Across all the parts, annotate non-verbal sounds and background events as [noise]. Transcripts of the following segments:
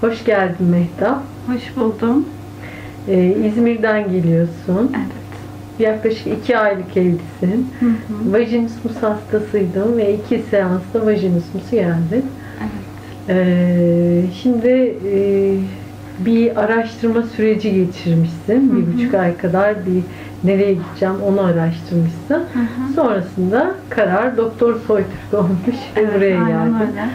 Hoş geldin Mehtap. Hoş buldum. Ee, İzmir'den geliyorsun. Evet. Yaklaşık iki aylık evlisin. Hı hı. Vajinismus hastasıydın ve iki seansta vajinismusu geldin. Evet. Ee, şimdi e, bir araştırma süreci geçirmişsin. Hı Bir hı. buçuk ay kadar bir nereye gideceğim onu araştırmışsın. Hı hı. Sonrasında karar doktor Soytürk olmuş ve Evet, buraya geldin. öyle.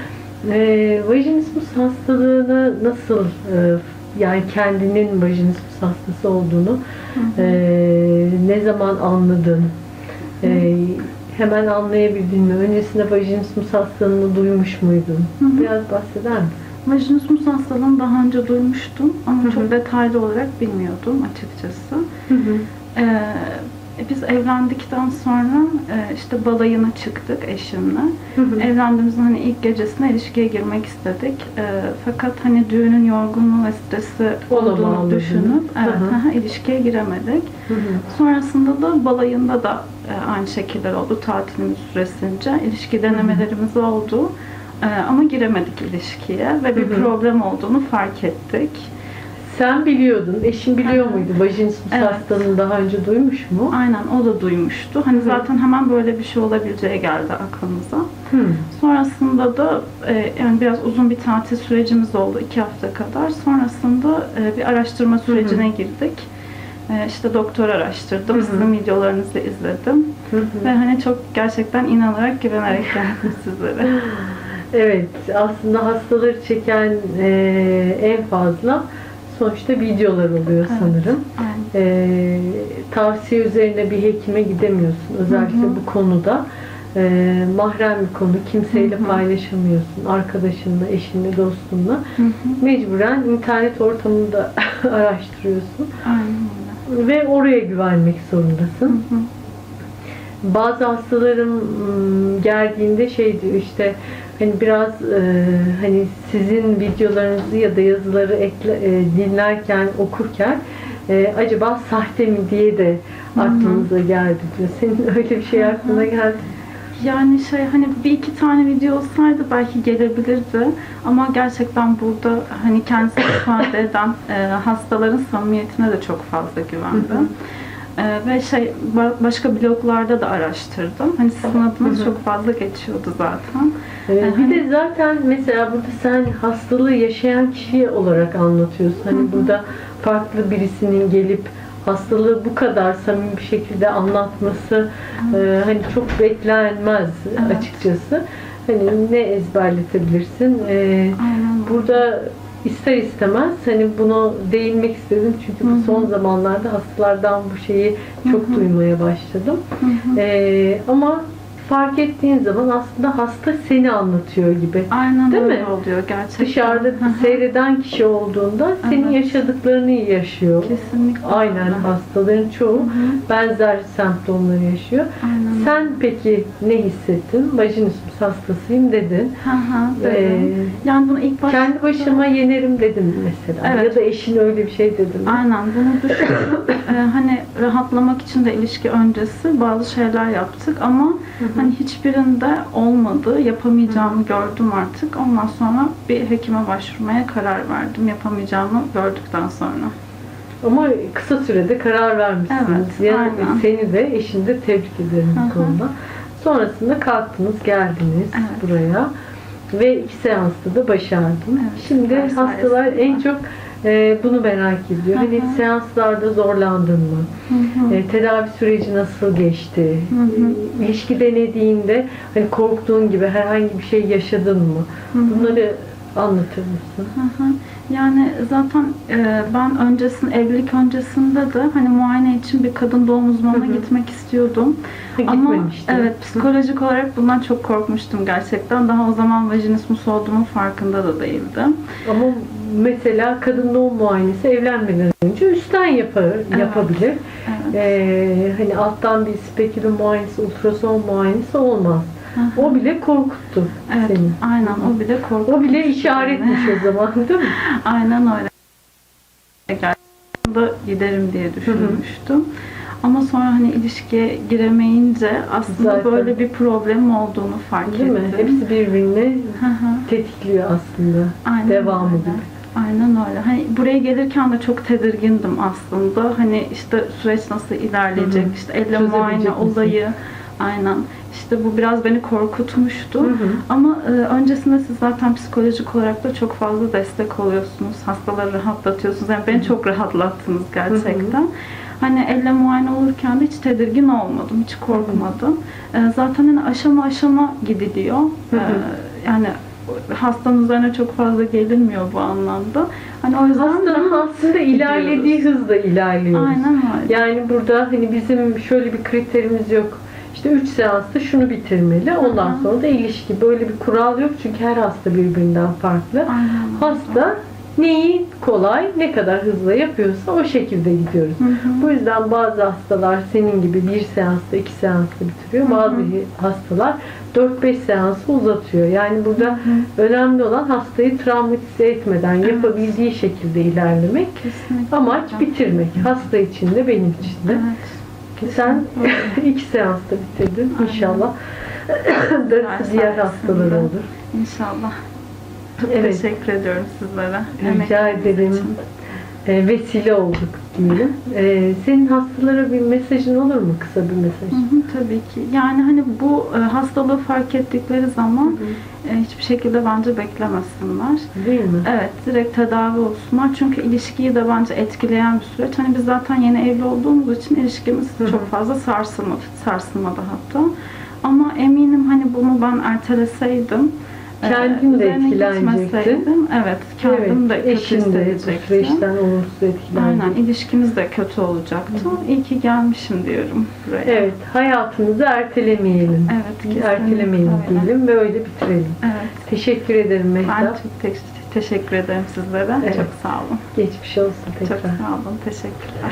Ee, vajinismus hastalığını nasıl e, yani kendinin vajinismus hastası olduğunu Hı hı. e, ne zaman anladın? E, hemen anlayabildin mi? Öncesinde vajinismus hastalığını duymuş muydun? Hı hı. Biraz bahseder misin? Vajinismus hastalığını daha önce duymuştum ama Hı hı. çok detaylı olarak bilmiyordum açıkçası. Ee, biz evlendikten sonra e, işte balayına çıktık eşimle. Hı hı. Evlendiğimizin hani ilk gecesine ilişkiye girmek istedik. Ee, fakat hani düğünün yorgunluğu ve stresi olduğunu düşünüp evet, Hı hı. ilişkiye giremedik. Hı hı. Sonrasında da balayında da e, aynı şekiller oldu tatilimiz süresince. ilişki denemelerimiz oldu. E, ama giremedik ilişkiye ve bir Hı hı. problem olduğunu fark ettik. Sen biliyordun, eşin biliyor Hı hı. muydu? Vajinismus Evet. hastalığını daha önce duymuş mu? Aynen o da duymuştu. Hani Hı hı. zaten hemen böyle bir şey olabileceği geldi aklımıza. Hı. Sonrasında da e, yani biraz uzun bir tatil sürecimiz oldu iki hafta kadar. Sonrasında e, bir araştırma sürecine girdik. E, işte doktor araştırdım, Hı hı. sizin videolarınızı izledim. Hı hı. Ve hani çok gerçekten inanarak, güvenerek geldim [laughs] sizlere. Evet, aslında hastaları çeken e, en fazla sonuçta videolar oluyor Evet. sanırım. Aynen. E, tavsiye üzerine bir hekime gidemiyorsun. Özellikle Hı hı. bu konuda e, mahrem bir konu. Kimseyle Hı hı. paylaşamıyorsun. Arkadaşınla, eşinle, dostunla. Hı hı. Mecburen internet ortamında [laughs] araştırıyorsun. Aynen. Ve oraya güvenmek zorundasın. hı. Bazı hastalarım ım, geldiğinde şey diyor işte hani biraz e, hani sizin videolarınızı ya da yazıları ekle, e, dinlerken okurken e, acaba sahte mi diye de aklınıza geldi diyor. Senin [laughs] öyle bir şey aklına geldi. Yani şey hani bir iki tane video olsaydı belki gelebilirdi ama gerçekten burada hani kendisini ifade eden e, hastaların samimiyetine de çok fazla güvendim. E, ve şey ba- başka bloglarda da araştırdım. Hani sizin adınız çok fazla geçiyordu zaten. Ee, hı. bir de zaten mesela burada sen hastalığı yaşayan kişi olarak anlatıyorsun. Hani burada farklı birisinin gelip hastalığı bu kadar samimi bir şekilde anlatması e, hani çok beklenmez Evet. açıkçası. Hani ne ezberletebilirsin? E, Aynen. burada ister istemez hani bunu değinmek istedim çünkü Hı bu son zamanlarda hastalardan bu şeyi çok Hı hı. duymaya başladım. Ee, ama fark ettiğin zaman aslında hasta seni anlatıyor gibi. Aynen Değil öyle mi? oluyor gerçekten. Dışarıda seyreden kişi olduğunda senin Evet. yaşadıklarını yaşıyor. Kesinlikle. Aynen öyle. hastaların çoğu Hı hı. benzer semptomları yaşıyor. Aynen. Sen peki ne hissettin? Vajinismus hastasıyım dedin. Hı Ee, yani bunu ilk başta kendi başıma yenerim dedin mesela. Evet. Ya da eşin öyle bir şey dedin? Aynen bunu düşünüp [coughs] e, hani rahatlamak için de ilişki öncesi bazı şeyler yaptık ama. Hani hiçbirinde olmadı. Yapamayacağımı gördüm artık. Ondan sonra bir hekime başvurmaya karar verdim. Yapamayacağımı gördükten sonra. Ama kısa sürede karar vermişsiniz. Evet, yani aynen. seni de eşini de tebrik ederim Hı bu hı. konuda. Sonrasında kalktınız, geldiniz Evet. buraya ve iki seansta da başardın. Evet, Şimdi hastalar sayesinde. en çok e, bunu merak ediyor. Hı Hani hı. seanslarda zorlandın mı? Hı hı. E, tedavi süreci nasıl geçti? Hı hı. E, ilişki denediğinde hani korktuğun gibi herhangi bir şey yaşadın mı? Hı hı. Bunları anlatır mısın? Hı hı. Yani zaten e, ben öncesinde evlilik öncesinde de hani muayene için bir kadın doğum uzmanına Hı hı. gitmek istiyordum. Ha, Ama evet psikolojik olarak bundan çok korkmuştum gerçekten. Daha o zaman vajinismus olduğumun farkında da değildim. Ama mesela kadın doğum muayenesi evlenmeden önce üstten yapar, yapabilir. Evet. Ee, hani alttan bir spekülüm muayenesi, ultrason muayenesi olmaz. Hı. O bile korkuttu evet, seni. aynen o bile korkutmuştu. O bile işaretmiş o zaman değil mi? [laughs] Aynen öyle. Gerçekten giderim diye düşünmüştüm. Ama sonra hani ilişkiye giremeyince aslında Zaten. böyle bir problem olduğunu fark Değil mi? ettim. Hepsi birbirini tetikliyor aslında. Aynen Devamı öyle. gibi. Aynen öyle. Hani buraya gelirken de çok tedirgindim aslında. Hani işte süreç nasıl ilerleyecek, Hı hı. işte elle muayene olayı. Aynen. İşte bu biraz beni korkutmuştu. Hı hı. Ama e, öncesinde siz zaten psikolojik olarak da çok fazla destek oluyorsunuz. Hastaları rahatlatıyorsunuz. Yani beni çok rahatlattınız gerçekten. Hani elle muayene olurken de hiç tedirgin olmadım, hiç korkmadım. E, zaten hani aşama aşama gidiliyor. Hı hı. E, yani hastanın üzerine çok fazla gelinmiyor bu anlamda. Hani o yüzden Hastanın aslında ilerlediği hızla ilerliyoruz. Aynen öyle. Yani burada hani bizim şöyle bir kriterimiz yok. İşte 3 seansta şunu bitirmeli. Ondan Hı hı. sonra da ilişki. Böyle bir kural yok çünkü her hasta birbirinden farklı. Aynen. Hasta neyi kolay, ne kadar hızlı yapıyorsa o şekilde gidiyoruz. Hı hı. Bu yüzden bazı hastalar senin gibi bir seansta, iki seansta bitiriyor. Hı hı. Bazı hastalar 4-5 seansı uzatıyor. Yani burada Hı önemli olan hastayı travmatize etmeden Evet. yapabildiği şekilde ilerlemek. Kesinlikle. Amaç bitirmek. Hasta için de benim için de. Evet. Sen [laughs] iki seansta bitirdin. Aynen. İnşallah [laughs] Sayesinde. diğer hastalar olur. İnşallah. Çok Evet. teşekkür ediyorum sizlere. Rica ederim. için. E, vesile olduk diyelim. E, senin hastalara bir mesajın olur mu? Kısa bir mesaj. Hı hı, tabii ki. Yani hani bu e, hastalığı fark ettikleri zaman e, hiçbir şekilde bence beklemesinler. Değil mi? Evet, direkt tedavi olsunlar. Çünkü ilişkiyi de bence etkileyen bir süreç. Hani biz zaten yeni evli olduğumuz için ilişkimiz Hı hı. çok fazla sarsılmadı, sarsılmadı hatta. Ama eminim hani bunu ben erteleseydim, Kendin de etkilenecektin. Evet, kendim de kötü eşin de bu hissedecektim. süreçten olumsuz etkilenecek. Aynen, ilişkimiz de kötü olacaktı. İyi ki gelmişim diyorum buraya. Evet, hayatımızı ertelemeyelim. Evet, kesinlikle Ertelemeyelim öyle. diyelim ve öyle bitirelim. Evet. Teşekkür ederim Ben Mehtap. çok te- teşekkür ederim sizlere. Evet. Çok sağ olun. Geçmiş olsun Çok tekrar. sağ olun. Teşekkürler.